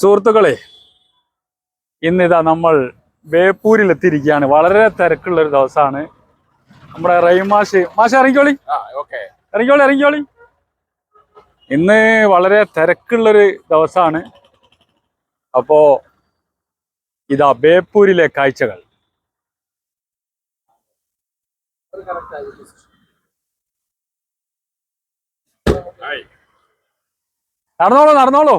സുഹൃത്തുക്കളെ ഇന്നിതാ നമ്മൾ ബേപ്പൂരിൽ എത്തിയിരിക്കുകയാണ് വളരെ തിരക്കുള്ള ഒരു ദിവസമാണ്. നമ്മുടെ റൈമാഷ് മാഷ് ഇറങ്ങിക്കോളി. ഇറങ്ങിക്കോളി ഇറങ്ങിക്കോളി. ഇന്ന് വളരെ തിരക്കുള്ളൊരു ദിവസമാണ്. അപ്പോ ഇതാ ബേപ്പൂരിലെ കാഴ്ചകൾ. നടന്നോളൂ നടന്നോളൂ.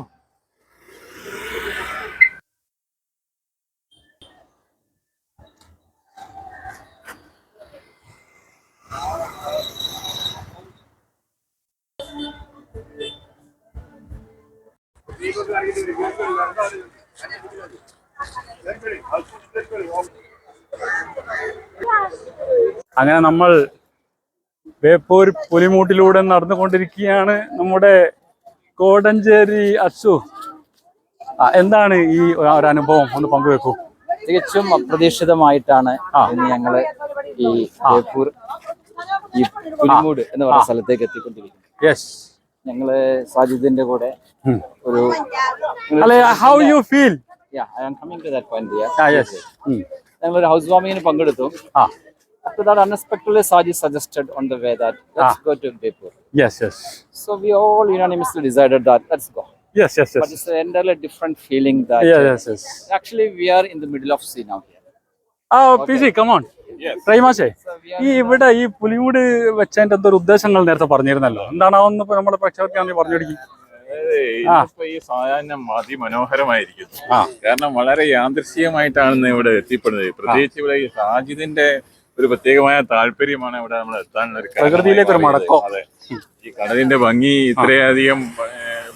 അങ്ങനെ നമ്മൾ വേപ്പൂർ പുലിമൂട്ടിലൂടെ നടന്നുകൊണ്ടിരിക്കുകയാണ് നമ്മുടെ കോടഞ്ചേരി അച്ചു. എന്താണ് ഈ ഒരു അനുഭവം? ഒന്ന് പങ്കുവെക്കൂ. തികച്ചും അപ്രതീക്ഷിതമായിട്ടാണ്. ഇന്ന് ഞങ്ങൾ ഈ വേപ്പൂർ ഈ പുലിമൂട് എന്ന് പറയുന്ന സ്ഥലത്തേക്ക് എത്തിക്കൊണ്ടിരിക്കുന്നത്. യെസ് ഞങ്ങള് സാജിദിന്റെ കൂടെ ഉം. ഒരു അല്ലെ how you feel coming to that point ആ യെസ് ഞങ്ങൾ ഒരു ഹൗസ് വാമിങ്ങിന് പങ്കെടുത്തു ആ after that unexpectedly saji suggested on the way that let's go to Jaipur yes yes so we all unanimously decided that let's go yes yes but yes it's an entirely different feeling that yes yes actually we are in the middle of sea now here ആ P C come on റൈമാശേ ഈ ഇവിടെ ഈ പുലിമൂട് വെച്ചതിന്റെ എന്തോ ഉദ്ദേശങ്ങൾ നേരത്തെ പറഞ്ഞിരുന്നല്ലോ. എന്താണ് ഇപ്പൊ നമ്മുടെ പ്രേക്ഷകർക്ക് പറഞ്ഞു കൊടുക്കി. അതായത് ഈ സായാഹ്നം അതിമനോഹരമായിരിക്കുന്നു. മനോഹരമായിരിക്കുന്നു കാരണം വളരെ യാദൃശ്ചികമായിട്ടാണ് ഇന്ന് ഇവിടെ എത്തിപ്പെടുന്നത്. പ്രത്യേകിച്ച് ഇവിടെ ഈ സാജിദിന്റെ ഒരു പ്രത്യേകമായ താല്പര്യമാണ് ഇവിടെ നമ്മൾ എത്താനുള്ള ഒരു പ്രകൃതിയിലേക്ക് ഒരു മടക്കോ. അതെ. ഈ കടലിന്റെ ഭംഗി ഇത്രയധികം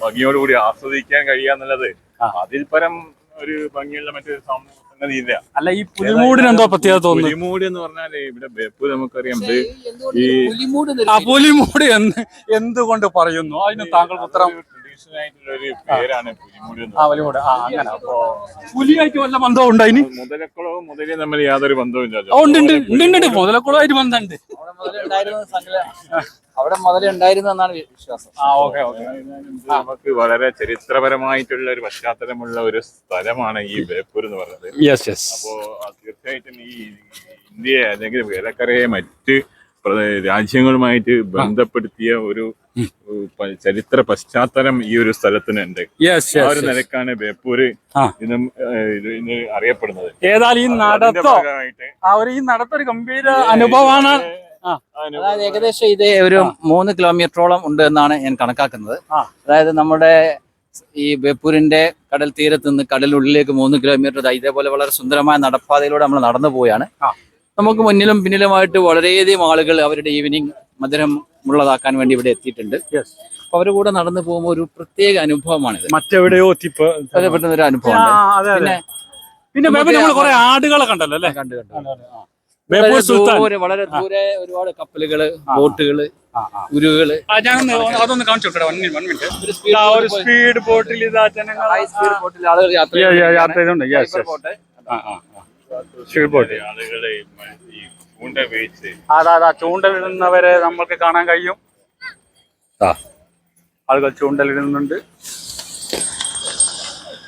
ഭംഗിയോടുകൂടി ആസ്വദിക്കാൻ കഴിയാന്നുള്ളത്. അതിൽ പരം ഒരു ഭംഗിയുള്ള മറ്റൊരു അല്ല ഈ പുലിമൂടിന് എന്തോ പ്രത്യേകത തോന്നുന്നു. പുലിമൂടി എന്ന് പറഞ്ഞാൽ ഇവിടെ വെപ്പ് നമുക്കറിയാം ഈ ആ പുലിമൂടി എന്ന് എന്തുകൊണ്ട് പറയുന്നു? അതിന് താങ്കൾ ഉത്തരം ട്രഡീഷണൽ ആയിട്ടുള്ള ഒരു പേരാണ് പുലിമൂട് എന്ന് ആ പുലിമൂട്. അങ്ങനെ. അപ്പോ പുലിയായിട്ട് വല്ല ബന്ധം ഉണ്ടായിന് മുതലക്കുളവും മുതലേ തമ്മിൽ യാതൊരു ബന്ധവും ഉണ്ട് ഉണ്ട്. ഉണ്ട് ഉണ്ട്, ഉണ്ട് മുതലക്കുളമായിട്ട് ബന്ധമുണ്ട്. അവിടെ മുതലേ ഉണ്ടായിരുന്ന സംഗതി- അവിടെ മുതലേ ഉണ്ടായിരുന്നു എന്നാണ് വിശ്വാസം. ആ ഓക്കെ ഓക്കെ. നമുക്ക് വളരെ ചരിത്രപരമായിട്ടുള്ള ഒരു പശ്ചാത്തലമുള്ള ഒരു സ്ഥലമാണ് ഈ ബേപ്പൂർ എന്ന് പറയുന്നത്. യെസ് യെസ് അപ്പോ തീർച്ചയായിട്ടും ഈ ഇന്ത്യയെ അല്ലെങ്കിൽ വേലക്കരയെ മറ്റ് രാജ്യങ്ങളുമായിട്ട് ബന്ധപ്പെടുത്തിയ ഒരു ചരിത്ര പശ്ചാത്തലം ഈ ഒരു സ്ഥലത്തിനുണ്ട് ഉണ്ട്. ആ ഒരു നിലക്കാണ് ബേപ്പൂര് ഇന്നും ഇന്ന് അറിയപ്പെടുന്നത്. ഏതായാലും ഈ നടത്തോ ആ ഒരു ഈ നടത്തൊരു ഗംഭീര അനുഭവമാണ് അതായത് ഏകദേശം ഇത് ഒരു മൂന്ന് കിലോമീറ്ററോളം ഉണ്ട് എന്നാണ് ഞാൻ കണക്കാക്കുന്നത്. അതായത് നമ്മുടെ ഈ ബേപ്പൂരിന്റെ കടൽ തീരത്ത് നിന്ന് കടലുള്ളിലേക്ക് മൂന്ന് കിലോമീറ്റർ ഇതേപോലെ വളരെ സുന്ദരമായ നടപ്പാതയിലൂടെ നമ്മൾ നടന്നു പോവുകയാണ്. നമുക്ക് മുന്നിലും പിന്നിലുമായിട്ട് വളരെയധികം ആളുകൾ അവരുടെ ഈവനിങ് മധുരം ഉള്ളതാക്കാൻ വേണ്ടി ഇവിടെ എത്തിയിട്ടുണ്ട്. അപ്പൊ അവരുടെ കൂടെ നടന്നു പോകുമ്പോൾ ഒരു പ്രത്യേക അനുഭവമാണിത്. മറ്റെവിടെയോ തിപ്പ് അത് പെട്ടെന്ന് ഒരു അനുഭവം. പിന്നെ പിന്നെ നമ്മൾ കുറെ ആടുകളെ കണ്ടല്ലോ അല്ലേ? കണ്ടു കണ്ടു ബേപ്പൂർ വളരെ സുൽത്താൻ. ദൂരെ വളരെ ദൂരെ ഒരുപാട് കപ്പലുകൾ ബോട്ടുകൾ. ഉരുകൾ ആ, അതൊന്ന് കാണിച്ചു ഒരു സ്പീഡ് ബോട്ടിൽ ഇതാ ജനങ്ങൾ high speed boat ആളുകൾ യാത്ര യെസ്. ആ ആ സ്പീഡ് ബോട്ട് ആളുകളെ ഈ ചൂണ്ട ഉപയോഗിച്ച്. അതാ അതാ ചൂണ്ടലിടുന്നവരെ നമ്മൾക്ക് കാണാൻ കഴിയും. ആളുകൾ ചൂണ്ടലിടുന്നുണ്ട്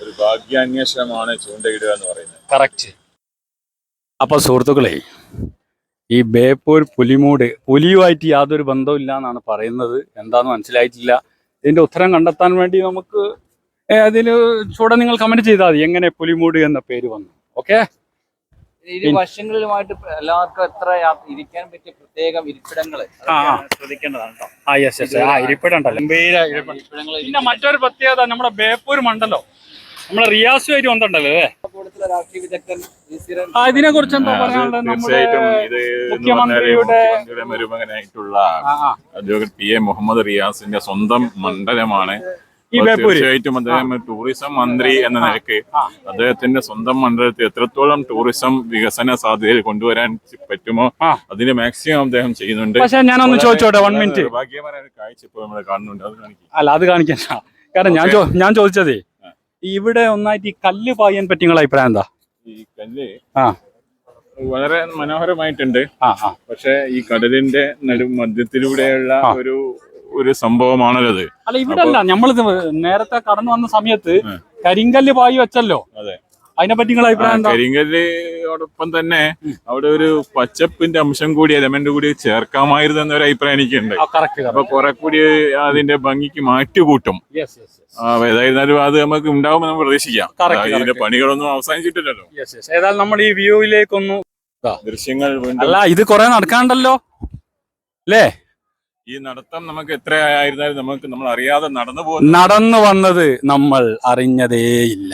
ഒരു ഭാഗ്യാന്വേഷണമാണ് ചൂണ്ടയിടുക എന്ന് പറയുന്നത്. കറക്റ്റ് അപ്പൊ സുഹൃത്തുക്കളെ ഈ ബേപ്പൂർ പുലിമൂട് പുലിയുമായിട്ട് യാതൊരു ബന്ധവും ഇല്ല എന്നാണ് പറയുന്നത്. എന്താന്ന് മനസ്സിലായിട്ടില്ല. ഇതിന്റെ ഉത്തരം കണ്ടെത്താൻ വേണ്ടി നമുക്ക് അതിൽ ചൂടെ നിങ്ങൾ കമന്റ് ചെയ്താൽ മതി. എങ്ങനെ പുലിമൂട് എന്ന പേര് വന്നു. ഓക്കെ? വശങ്ങളിലുമായിട്ട് എല്ലാവർക്കും എത്ര ഇരിക്കാൻ പറ്റിയ പ്രത്യേകം. അതൊക്കെയാണ് ശ്രദ്ധിക്കേണ്ടതാണ് ഇരിപ്പിടങ്ങൾ പിന്നെ മറ്റൊരു പ്രത്യേകത നമ്മുടെ ബേപ്പൂർ മണ്ഡലം. നമ്മുടെ റിയാസുമായിട്ട് ബന്ധമുണ്ടല്ലോ അല്ലേ? ഇതിനെ കുറിച്ച് എന്താ പറയാനുള്ളത്? നമ്മുടെ തീർച്ചയായിട്ടും ഇത് എന്ന് മുഖ്യമന്ത്രിയുടെ- പറഞ്ഞാൽ മുഖ്യമന്ത്രിയുടെ മരുമകനായിട്ടുള്ള. അധ്യാപകൻ പി എ മുഹമ്മദ് റിയാസിന്റെ സ്വന്തം മണ്ഡലമാണ്. തീർച്ചയായിട്ടും അദ്ദേഹം ടൂറിസം മന്ത്രി എന്ന നിലയ്ക്ക് അദ്ദേഹത്തിന്റെ സ്വന്തം മണ്ഡലത്തിൽ എത്രത്തോളം ടൂറിസം വികസന സാധ്യതയിൽ കൊണ്ടുവരാൻ പറ്റുമോ. അതിന് മാക്സിമം അദ്ദേഹം ചെയ്യുന്നുണ്ട്. പക്ഷേ ഞാനൊന്ന് ഒന്ന് ചോദിച്ചോട്ടെ വൺ മിനിറ്റ് ഒരു കാഴ്ച ഇപ്പോൾ നമ്മൾ കാണുന്നുണ്ട്. അത് കാണിക്കും. അല്ല അത് കാണിക്കാൻ കാരണം ഞാൻ ഞാൻ ചോദിച്ചതേ ഇവിടെ ഒന്നായിട്ട് ഈ കല്ല് പായാൻ പറ്റിയ അഭിപ്രായം എന്താ? ഈ കല്ല് ആ. വളരെ മനോഹരമായിട്ടുണ്ട്. പക്ഷെ ഈ കടലിന്റെ നടു മധ്യത്തിലൂടെയുള്ള ഒരു ഒരു സംഭവമാണല്ലോ അത് അല്ല ഇവിടെ അല്ല നമ്മളിത് നേരത്തെ കടന്നു വന്ന സമയത്ത് കരിങ്കല്ല് പായി വെച്ചല്ലോ. അതെ. അതിനെ പറ്റി നിങ്ങളെ അഭിപ്രായം എന്താ? കരിങ്കല്ലോടൊപ്പം തന്നെ അവിടെ ഒരു പച്ചപ്പിന്റെ അംശം കൂടി എലമെന്റ് കൂടി ചേർക്കാമായിരുന്നു എന്നൊരു അഭിപ്രായം എനിക്കുണ്ട്. അപ്പൊ കുറെ കൂടി അതിന്റെ ഭംഗിക്ക് മാറ്റുകൂട്ടും. ഏതായിരുന്നാലും അത് നമുക്ക് ഉണ്ടാവുമെന്ന് നമുക്ക് പ്രതീക്ഷിക്കാം. ഇതിന്റെ പണികളൊന്നും അവസാനിച്ചിട്ടില്ലല്ലോ. ഏതായാലും നമ്മൾ ഈ വ്യൂവിലേക്കൊന്നു ദൃശ്യങ്ങൾ അല്ല ഇത് കുറെ നടക്കാണ്ടല്ലോ. അല്ലേ ഈ നടത്തം നമുക്ക് എത്ര ആയിരുന്നാലും നമുക്ക് നമ്മൾ അറിയാതെ നടന്നു പോകും നടന്നു വന്നത് നമ്മൾ അറിഞ്ഞതേയില്ല.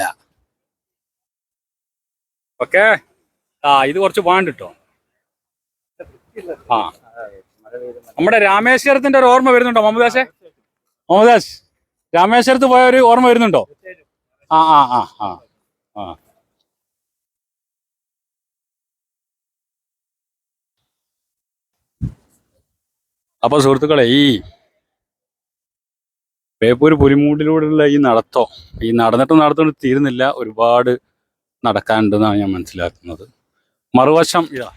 ഓക്കെ. ആ ഇത് കുറച്ച് പാണ്ട് കേട്ടോ ആ. നമ്മുടെ രാമേശ്വരത്തിന്റെ ഒരു ഓർമ്മ വരുന്നുണ്ടോ മുഹമ്മദാശെ മമദാസ് രാമേശ്വരത്ത് പോയ ഒരു ഓർമ്മ വരുന്നുണ്ടോ? ആ ആ ആ ആ ആ. അപ്പൊ സുഹൃത്തുക്കളെ ഈ ബേപ്പൂർ പുലിമൂട്ടിലൂടെയുള്ള ഈ നടത്തോ ഈ നടന്നിട്ട് നടത്തുകൊണ്ട് തീരുന്നില്ല. ഒരുപാട് നടക്കാനുണ്ടെന്നാണ് ഞാൻ മനസ്സിലാക്കുന്നത്. മറുവശം ഇതാ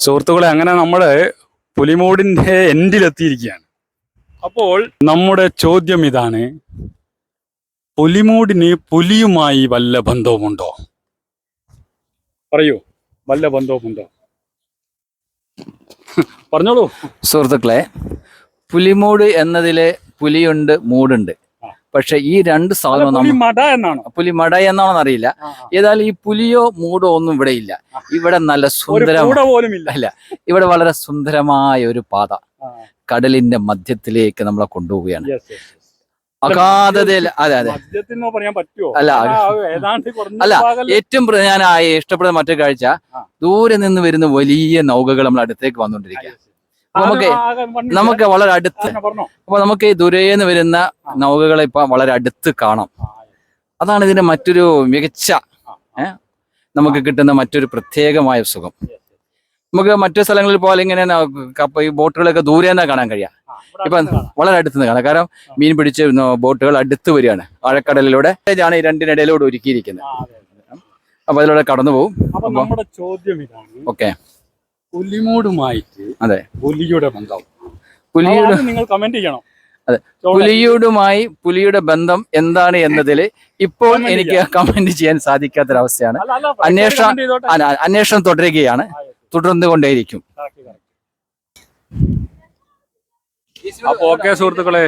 സുഹൃത്തുക്കളെ അങ്ങനെ നമ്മൾ പുലിമൂടിന്റെ എൻഡിലെത്തിയിരിക്കുകയാണ് അപ്പോൾ നമ്മുടെ ചോദ്യം ഇതാണ്. പുലിമൂടിന് പുലിയുമായി വല്ല ബന്ധവുമുണ്ടോ? പറയൂ വല്ല ബന്ധവുമുണ്ടോ? പറഞ്ഞോളൂ. സുഹൃത്തുക്കളെ പുലിമൂട് എന്നതിലെ പുലിയുണ്ട് മൂടുണ്ട്. പക്ഷെ ഈ രണ്ട് സാധനം സാധനവും പുലി നമ്മ മട എന്നാണോ? പുലി മട എന്നാണെന്ന് അറിയില്ല. ഏതായാലും ഈ പുലിയോ മൂടോ ഒന്നും ഇവിടെ ഇല്ല. ഇവിടെ നല്ല ഒരു സുന്ദരം കൂട പോലും ഇല്ല. അല്ല ഇവിടെ വളരെ സുന്ദരമായ ഒരു പാത. കടലിന്റെ മധ്യത്തിലേക്ക് നമ്മളെ കൊണ്ടുപോവുകയാണ്. അഗാധതയിൽ അതെ അതെ. അല്ല, അല്ല, ഏറ്റവും ഞാൻ ഇഷ്ടപ്പെടുന്ന മറ്റൊരു കാഴ്ച ദൂരെ നിന്ന് വരുന്ന വലിയ നൗകകൾ നമ്മൾ അടുത്തേക്ക് വന്നുകൊണ്ടിരിക്കുക. നമുക്ക് നമുക്ക് വളരെ അടുത്ത്. അപ്പൊ നമുക്ക് ഈ ദുരേന്ന് വരുന്ന നൗകകളെ ഇപ്പൊ വളരെ അടുത്ത് കാണാം. അതാണ് ഇതിന്റെ മറ്റൊരു മികച്ച നമുക്ക് കിട്ടുന്ന മറ്റൊരു പ്രത്യേകമായ സുഖം. നമുക്ക് മറ്റു സ്ഥലങ്ങളിൽ പോലെ ഇങ്ങനെ കപ്പ ഈ ബോട്ടുകളൊക്കെ ദൂരെ കാണാൻ കഴിയാം. ഇപ്പൊ വളരെ അടുത്ത് നിന്ന് കാണാം. കാരണം മീൻ പിടിച്ച് ബോട്ടുകൾ അടുത്ത് വരികയാണ്. ആഴക്കടലിലൂടെ ആണ് ഈ രണ്ടിനിടയിലൂടെ ഒരുക്കിയിരിക്കുന്നത്. അപ്പൊ അതിലൂടെ കടന്നു പോകും. നമ്മുടെ ചോദ്യം ഇതാണ്. ഓക്കെ. പുലിമൂടുമായിട്ട് അതെ. പുലിയുടെ ബന്ധം. പുലിയുടെ നിങ്ങൾ കമന്റ് ചെയ്യണം. അതെ. പുലിയുടുമായി പുലിയുടെ ബന്ധം എന്താണ് എന്നതിൽ ഇപ്പോൾ എനിക്ക് കമന്റ് ചെയ്യാൻ സാധിക്കാത്തൊരവസ്ഥയാണ്. അന്വേഷണം- അന്വേഷണം തുടരുകയാണ്. തുടർന്നുകൊണ്ടേയിരിക്കും. അപ്പൊ ഓക്കെ സുഹൃത്തുക്കളെ.